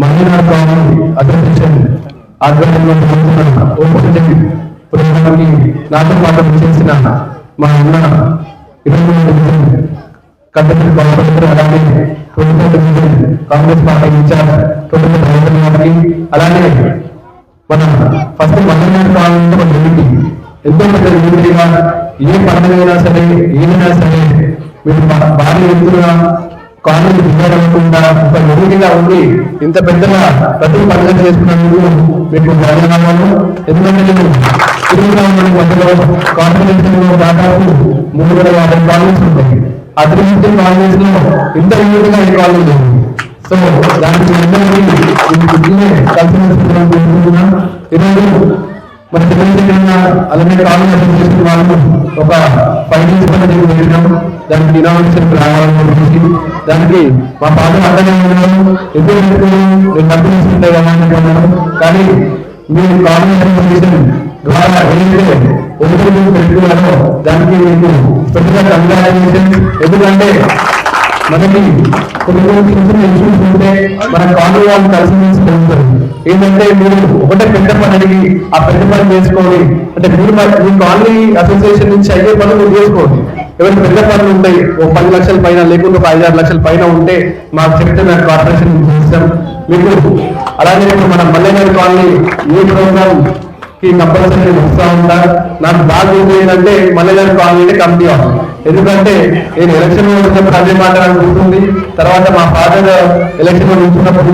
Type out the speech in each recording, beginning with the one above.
మహిళా colony association ఆధ్వర్యంలో ప్రోగ్రామ్కి నాతో పాటు చేసిన మా అన్న అలాగే కాంగ్రెస్ పార్టీ ఇన్ఛార్జ్ అలాగే మన ఫస్ట్ మహిళా కావాలంటే మన యూనిటీ ఎంతో పెద్ద యూనిటీగా ఏ పండుగ అయినా సరే ఏమైనా సరే మీరు బా- భారీ ఎత్తున కాలేజీ విజయకుండా ఒక యూనిటీగా ఉండి ఇంత పెద్దగా ప్రతి పండుగ చేసుకున్నందుకు మీకు ధన్యవాదాలు. ఎందుకంటే నేను ఉన్న మధ్యలో దాదాపు మూడు వేల యాభై కాలేజెస్ ఉంటాయి కాలేజ్లో ఇంత యూనిట్గా ఈ కాలేజ్ ఉంది సో దానికి అందరికీ కలిసి ఈరోజు మన తెలంగాణ అలాగే కాలేజ్ అసోసియేషన్ వాళ్ళు ఒక ఫైవ్ డేస్ పని దానికి ఇన్నోవేషన్ రావాలని చెప్పేసి దానికి మా పాత అర్థమే ఉన్నాము ఎప్పుడు నేను డబ్బులు తీసుకుంటే కదా కానీ మీరు కాలేజ్ ద్వారా ఏదైతే ఎదుగుదల పెట్టుకున్నారో దానికి మీకు స్పెషల్ కంగ్రాచులేషన్ ఎందుకంటే మనకి కొన్ని కొన్ని చిన్న చిన్న ఇష్యూస్ ఉంటే మన కాలనీ వాళ్ళు కలిసి ఏంటంటే మీరు ఒకటే పెద్ద పని అడిగి ఆ పెద్ద పని చేసుకోండి. అంటే మీరు మన- మీ కాలనీ అసోసియేషన్ నుంచి అయ్యే పనులు చేసుకోండి. ఎవరైనా పెద్ద పనులు ఉంటాయి ఓ పది లక్షల పైన లేకుంటే ఒక ఐదు ఆరు లక్షల పైన ఉంటే మాకు చెప్తే మేము కార్పొరేషన్ చేస్తాం. మీకు అలాగే ఇప్పుడు మన మల్లెగారి కాలనీ ఏ ప్రోగ్రామ్ ఈ కంపల్సరీ నేను వస్తా ఉంటా. నాకు బాగా ఏంటంటే మల్లెగారి కాలనీ కమిటీ ఆఫ్ ఎందుకంటే నేను ఎలక్షన్ వచ్చినప్పుడు అదే మాట నాకు గుర్తుంది. తర్వాత మా ఫాదర్ ఎలక్షన్లో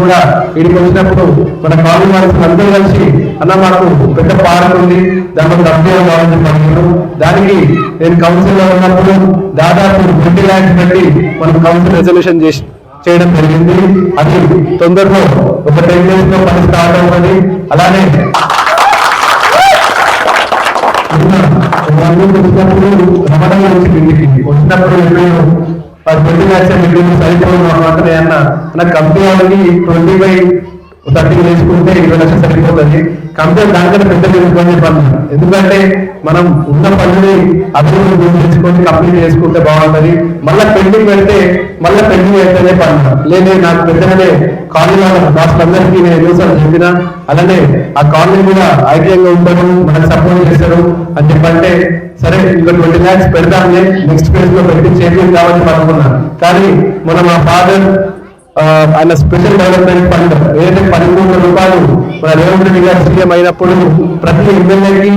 కూడా వీడికి వచ్చినప్పుడు మన కాలనీ మనసు అందరూ కలిసి అన్న మాకు పెద్ద పార్క్ ఉంది. దాంట్లో డబ్బు కావాలని చెప్పాను దానికి నేను కౌన్సిల్లో ఉన్నప్పుడు దాదాపు ట్వంటీ ల్యాక్స్ పెట్టి మనం కౌన్సిల్ రెజల్యూషన్ చేసి చేయడం జరిగింది. అది తొందరలో ఒక టెన్ డేస్లో పని స్టార్ట్ అవుతుంది. అలానే వచ్చినప్పుడు రమణ వచ్చి ఇంటికి వచ్చినప్పుడు ఎప్పుడైనా ట్వంటీ ల్యాక్స్ బిల్డింగ్ సరిపోదు అన్నమాట కంపెనీ వాళ్ళకి ట్వంటీ బై థర్టీ వేసుకుంటే ఇరవై లక్షలు సరిపోతుంది. కంపెనీ దానికంటే పెద్ద వేసుకొని పనులు ఎందుకంటే మనం ఉన్న పనిని అభివృద్ధి గుర్తించుకొని కంప్లీట్ చేసుకుంటే బాగుంటుంది. మళ్ళీ పెండింగ్ పెడితే మళ్ళీ పెండింగ్ అయితేనే పనులు లేదే నాకు పెద్దగానే కాలనీ రాష్ట్రందరికీ నేను ఎన్నోసార్లు చెప్పిన అలానే ఆ కాలనీ కూడా ఐక్యంగా ఉంటారు మనకు సపోర్ట్ చేస్తారు అని చెప్పంటే సరే ఇంకా ట్వంటీ ల్యాక్స్ పెడదాంలే నెక్స్ట్ ఫేజ్లో పెట్టి చేద్దాం కావాలని అనుకున్నాను కానీ మనం ఆ ఫాదర్ ఆయన స్పెషల్ డెవలప్మెంట్ ఫండ్ ఏదైతే పన్నెండు రూపాయలు మన రేవంత్ రెడ్డి గారు సీఎం అయినప్పుడు ప్రతి ఎమ్మెల్యేకి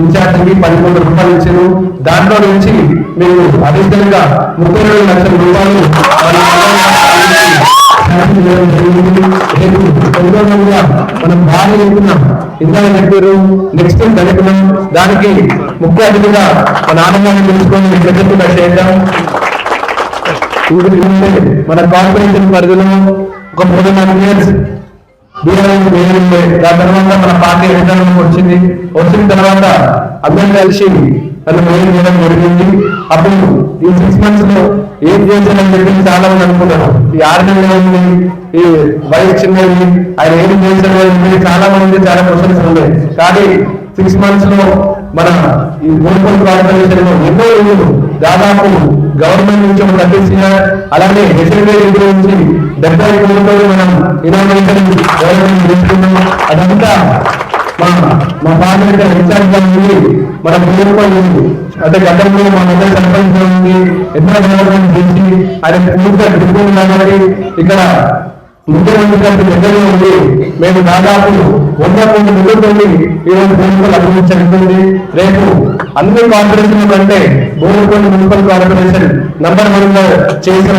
ఇన్ఛార్జికి పది కోట్ల రూపాయలు ఇచ్చారు. దాంట్లో నుంచి మేము అడిషనల్ ముప్పై రెండు లక్షల రూపాయలు మనం బాగా చెప్తున్నాం ఇందాక చెప్పారు నెక్స్ట్ గడుపున్నాం దానికి ముఖ్య అతిథిగా మన ఆనందాన్ని తెలుసుకొని ప్రజలు చేద్దాం. మన కార్పొరేషన్ పరిధిలో ఒక మూడు నాలుగు ఇయర్స్ దూరం వేరుండే దాని తర్వాత మన పార్టీ అధికారంలోకి వచ్చింది. వచ్చిన తర్వాత అందరం కలిసి నన్ను మెయిన్ చేయడం జరిగింది. అప్పుడు ఈ సిక్స్ మంత్స్లో ఏం చేశానని చెప్పి చాలా మంది అనుకున్నారు. ఈ ఆర్డర్ నెలలు ఉంది ఈ వయసు చిన్నది ఆయన ఏం చేశాడు చాలా మంది చాలా క్వశ్చన్స్ ఉన్నాయి కానీ సిక్స్ మంత్స్లో మన ఈ మున్సిపల్ కార్పొరేషన్లో ఎన్నో ఇల్లు దాదాపు గవర్నమెంట్ నుంచి ఒక కట్టించిన అలానే హెచ్ఎంఏ డెబ్బై కోట్లతో మనం ఇరవై గవర్నమెంట్ తీసుకున్నాం. అదంతా మా మా పార్లమెంట్ ఇన్ఛార్జ్ ఉంది మన మున్సిపల్ ఉంది అంటే గతంలో మా మధ్య సర్పంచ్ ఉంది ఎన్నో గవర్నమెంట్ చేసి ఆయన పూర్తిగా దిగుతుంది కాబట్టి ఇక్కడ ముఖ్యమంత్రి దగ్గరలో ఉంది. మేము దాదాపు వంద కోట్ల నిధులతోని ఈరోజు మున్సిపల్ అభివృద్ధి రేపు అన్ని కార్పొరేషన్ కంటే గోల్కొండ మున్సిపల్ కార్పొరేషన్ నంబర్ వన్లో చేసిన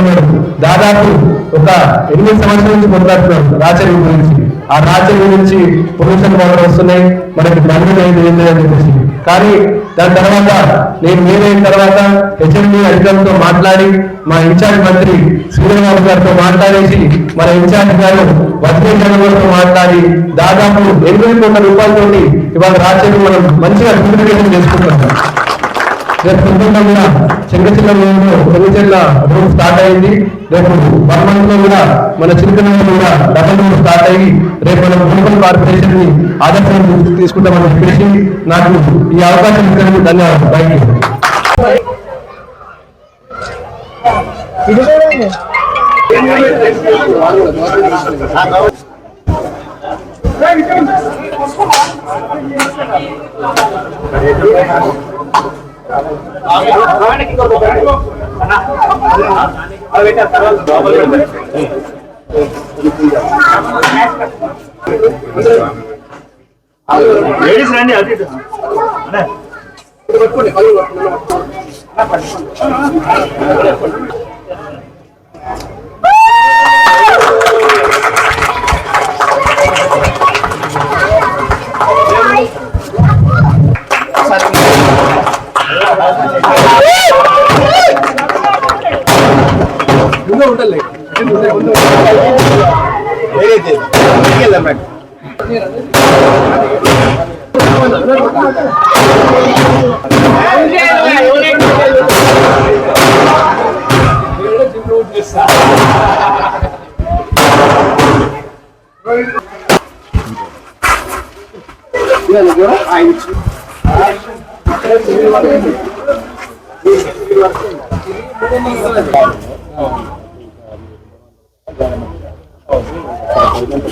ఉన్నారు. దాదాపు ఒక ఎనిమిది సంవత్సరాల నుంచి కొట్లాడుతున్నారు రాచరి గురించి. ఆ రాచరి గురించి పొల్యూషన్ వాటర్ వస్తున్నాయి. మనకి బండి అనేది ఏంటి అని చెప్పేసి. కానీ దాని తర్వాత నేను మీరైన తర్వాత హెచ్ఎండి అధికారులతో మాట్లాడి మా ఇన్ఛార్జ్ మంత్రి సూర్యబాబు గారితో మాట్లాడేసి మన ఇన్ఛార్జ్ గారు వజ్రే గారితో మాట్లాడి దాదాపు ఎనిమిది కోట్ల రూపాయలతోటి ఇవాళ రాజ్యం మనం మంచిగా అభివృద్ధి చేసుకుంటున్నాం. రేపు పొద్దున్న కూడా చెంగచిల్ల రోడ్లో చెంగచెల్ల రోడ్ స్టార్ట్ అయింది. రేపు వన్ మంత్లో కూడా మన చిరుకనగర్ కూడా డబల్ రోడ్ స్టార్ట్ అయ్యి రేపు మనం మున్సిపల్ కార్పొరేషన్ని ఆదర్శం తీసుకుంటామని చెప్పేసి నాకు ఈ అవకాశం ఇచ్చినందుకు ధన్యవాదాలు. థ్యాంక్ యూ లేడీస్ రండి అటు ఇటు. అనే. టెంపరీ గా ఏం చేయాలి ఇప్పుడు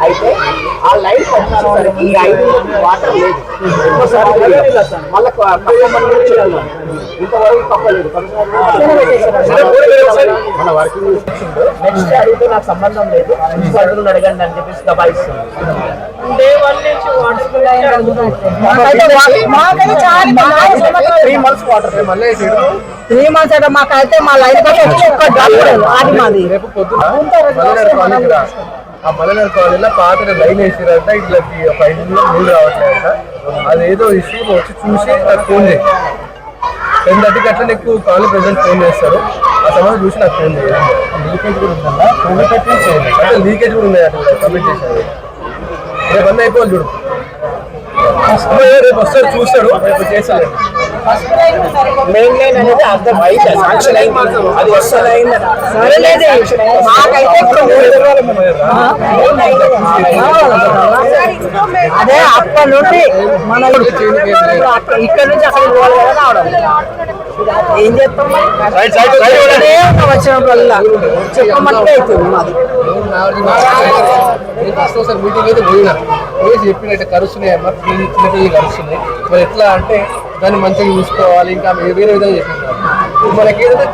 అయితే ఆ లైన్ పట్టినసరికి ఈ ఐదు వాటర్ లేదు. ఇంకోసారి మళ్ళీ ఇంతవరకు తప్పలేదు నెక్స్ట్ అడిగితే నాకు సంబంధం లేదు. ప్రిన్సిపల్ అడగండి అని చెప్పేసి దబాయిస్తుంది త్రీ మంత్స్ వాటర్ మళ్ళీ త్రీ మంత్స్ అంటే మాకైతే మా లైఫ్ ఒక్క డ్రాప్ లేదు. అది మాది. రేపు పొద్దున ఆ మల్లెనాడు కాలనీలో పాత లైన్ వేసిరంట. ఇట్లా ఒక లో నీళ్ళు రావట్లేదంట. అదేదో ఇష్యూ వచ్చి చూసి నాకు ఫోన్ చేయి. టెన్ థర్టీకి అట్లా నీకు కాలేజ్ ప్రెసిడెంట్ ఫోన్ చేస్తారు. ఆ సమయం చూసి నాకు ఫోన్ చేయాలి లీకేజ్ కూడా ఉందా? అంటే లీకేజ్ కూడా ఉన్నాయి అట్లా కమిట్ చేశారు. రేపు అన్నీ అయిపోవాలి చూడు. రేపు చూస్తాడు రేపు చేస్తాడు మెయిన్ లైన్ అనేది అర్థం అయితే సాంక్షన్ అయింది అది వస్తుంది అదే అప్పటి నుండి మన ఇక్కడ నుంచి అసలు పోవాలి కదా రావడం ఏం చేస్తాం. వచ్చినప్పుడల్లా చెప్పమంటే అవుతుంది మాది సార్ మీటింగ్ అయితే పోయినా. పోయి చెప్పినట్టు కరుస్తున్నాయి అమ్మ పిల్లలు చిన్న పిల్లలు కరుస్తున్నాయి. మరి ఎట్లా అంటే దాన్ని మంచిగా చూసుకోవాలి ఇంకా వేరే వేరే విధంగా చెప్పినారు మనకి ఏదైతే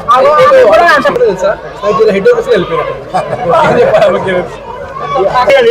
తెలుసా? హెడ్ ఆఫీస్కి వెళ్ళిపోయినా. ఏం